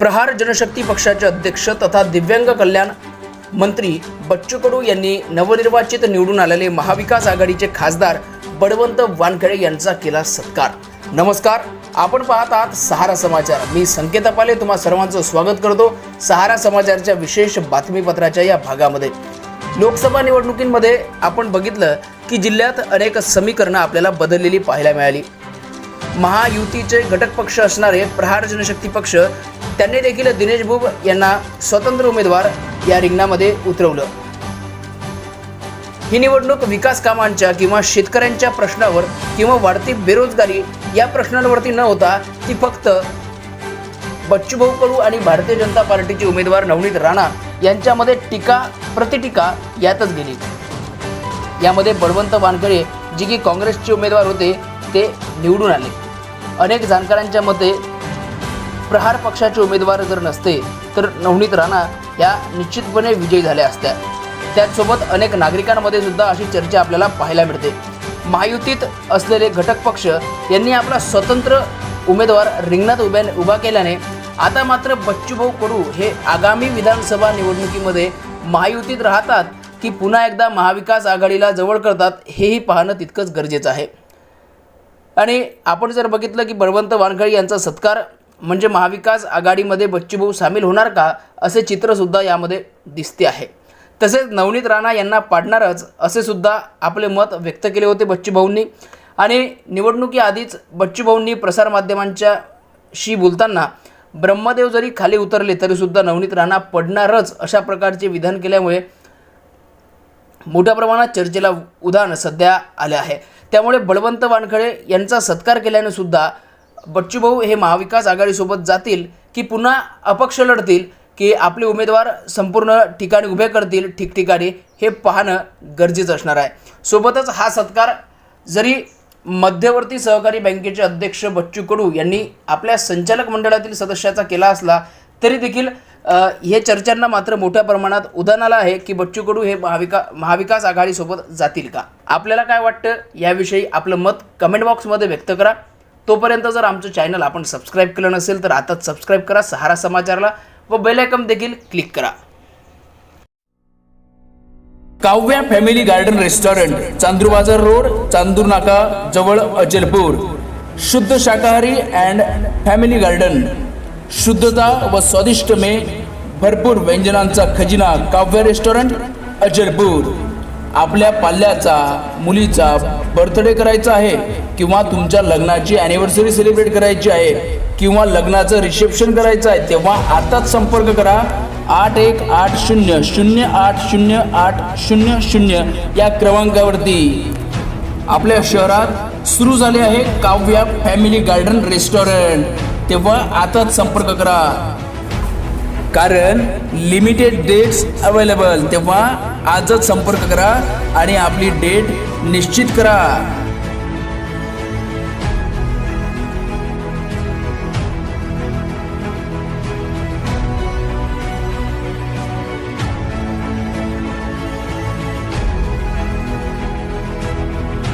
प्रहार जनशक्ती पक्षाचे अध्यक्ष तथा दिव्यांग कल्याण मंत्री बच्चू कडू यांनी नवनिर्वाचित निवडून आलेले महाविकास आघाडीचे खासदार बळवंत वानखेडे यांचा केला सत्कार. नमस्कार आपण पाहत आहात सहारा समाचार. मी संकेत पाले तुम्हा सर्वांचं स्वागत करतो सहारा समाचारच्या विशेष बातमीपत्राच्या या भागामध्ये. लोकसभा निवडणुकींमध्ये आपण बघितलं की जिल्ह्यात अनेक समीकरणं आपल्याला बदललेली पाहायला मिळाली. महायुतीचे घटक पक्ष असणारे प्रहार जनशक्ती पक्ष त्यांनी देखील दिनेश बुब यांना स्वतंत्र उमेदवार या रिंगणामध्ये उतरवलं. ही निवडणूक विकास कामांच्या किंवा शेतकऱ्यांच्या प्रश्नावर किंवा वाढती बेरोजगारी या प्रश्नांवरती न होता ती फक्त बच्चूभाऊ कडू आणि भारतीय जनता पार्टीचे उमेदवार नवनीत राणा यांच्यामध्ये टीका प्रतिटीका यातच गेली. यामध्ये बळवंत वानखेडे जे की काँग्रेसचे उमेदवार होते ते निवडून आले. अनेक जाणकारांच्या मते प्रहार पक्षाचे उमेदवार जर नसते तर नवनीत राणा या निश्चितपणे विजयी झाल्या असत्या. त्याचसोबत अनेक नागरिकांमध्ये सुद्धा अशी चर्चा आपल्याला पाहायला मिळते. महायुतीत असलेले घटक पक्ष यांनी आपला स्वतंत्र उमेदवार रिंगणात उभ्या उभा केल्याने आता मात्र बच्चूभाऊ कडू हे आगामी विधानसभा निवडणुकीमध्ये महायुतीत राहतात की पुन्हा एकदा महाविकास आघाडीला जवळ करतात हेही पाहणं तितकंच गरजेचं आहे. आणि आपण जर बघितलं की बळवंत वानखळे यांचा सत्कार म्हणजे महाविकास आघाडीमध्ये बच्चूभाऊ सामील होणार का असे चित्रसुद्धा यामध्ये दिसते आहे. तसेच नवनीत राणा यांना पाडणारच असे सुद्धा आपले मत व्यक्त केले होते बच्चूभाऊंनी. आणि निवडणुकीआधीच बच्चूभाऊंनी प्रसारमाध्यमांच्याशी बोलताना ब्रह्मदेव जरी खाली उतरले तरीसुद्धा नवनीत राणा पडणारच अशा प्रकारचे विधान केल्यामुळे मोठ्या प्रमाणात चर्चेला उदाहरण सध्या आले आहे. त्यामुळे बळवंत वानखळे यांचा सत्कार केल्याने सुद्धा बच्चूभाऊ हे महाविकास आघाडीसोबत जातील की पुन्हा अपक्ष लढतील की आपले उमेदवार संपूर्ण ठिकाणी उभे करतील ठिकठिकाणी हे पाहणं गरजेचं असणार आहे. सोबतच हा सत्कार जरी मध्यवर्ती सहकारी बँकेचे अध्यक्ष बच्चू कडू यांनी आपल्या संचालक मंडळातील सदस्याचा केला असला तरी देखील हे चर्चांना मात्र मोठ्या प्रमाणात उदाहरण आलं आहे की बच्चू कडू हे महाविका महाविकास आघाडीसोबत जातील का? आपल्याला काय वाटतं? याविषयी आपलं मत कमेंट बॉक्समध्ये व्यक्त करा. तोपर्यंत जर आमचं चॅनल आपण सबस्क्राईब केलं नसेल तर आताच सबस्क्राईब करा सहारा समाचारला व बेलायकम देखील क्लिक करा. Kavya family garden restaurant Chandur Bazar road Chandur नाका जवळ अजलपूर. शुद्ध शाकाहारी अँड फॅमिली गार्डन शुद्धता व स्वादिष्ट मे भरपूर व्यंजनांचा खजिना काव्य रेस्टॉरंट अजलपूर. आपल्या पाल्याचा मुलीचा बर्थडे करायचा आहे किंवा तुमच्या लग्नाची अॅनिव्हर्सरी सेलिब्रेट करायची आहे किंवा लग्नाचं रिसेप्शन करायचं आहे तेव्हा आताच संपर्क करा. आठ एक आठ शून्य शून्य आठ शून्य आठ शून्य शून्य या क्रमांकावरती. आपल्या शहरात सुरू झाले आहे काव्या फॅमिली गार्डन रेस्टॉरंट तेव्हा आताच संपर्क करा. कारण लिमिटेड डेट्स अवेलेबल तेव्हा आजच संपर्क करा आणि आपली डेट निश्चित करा.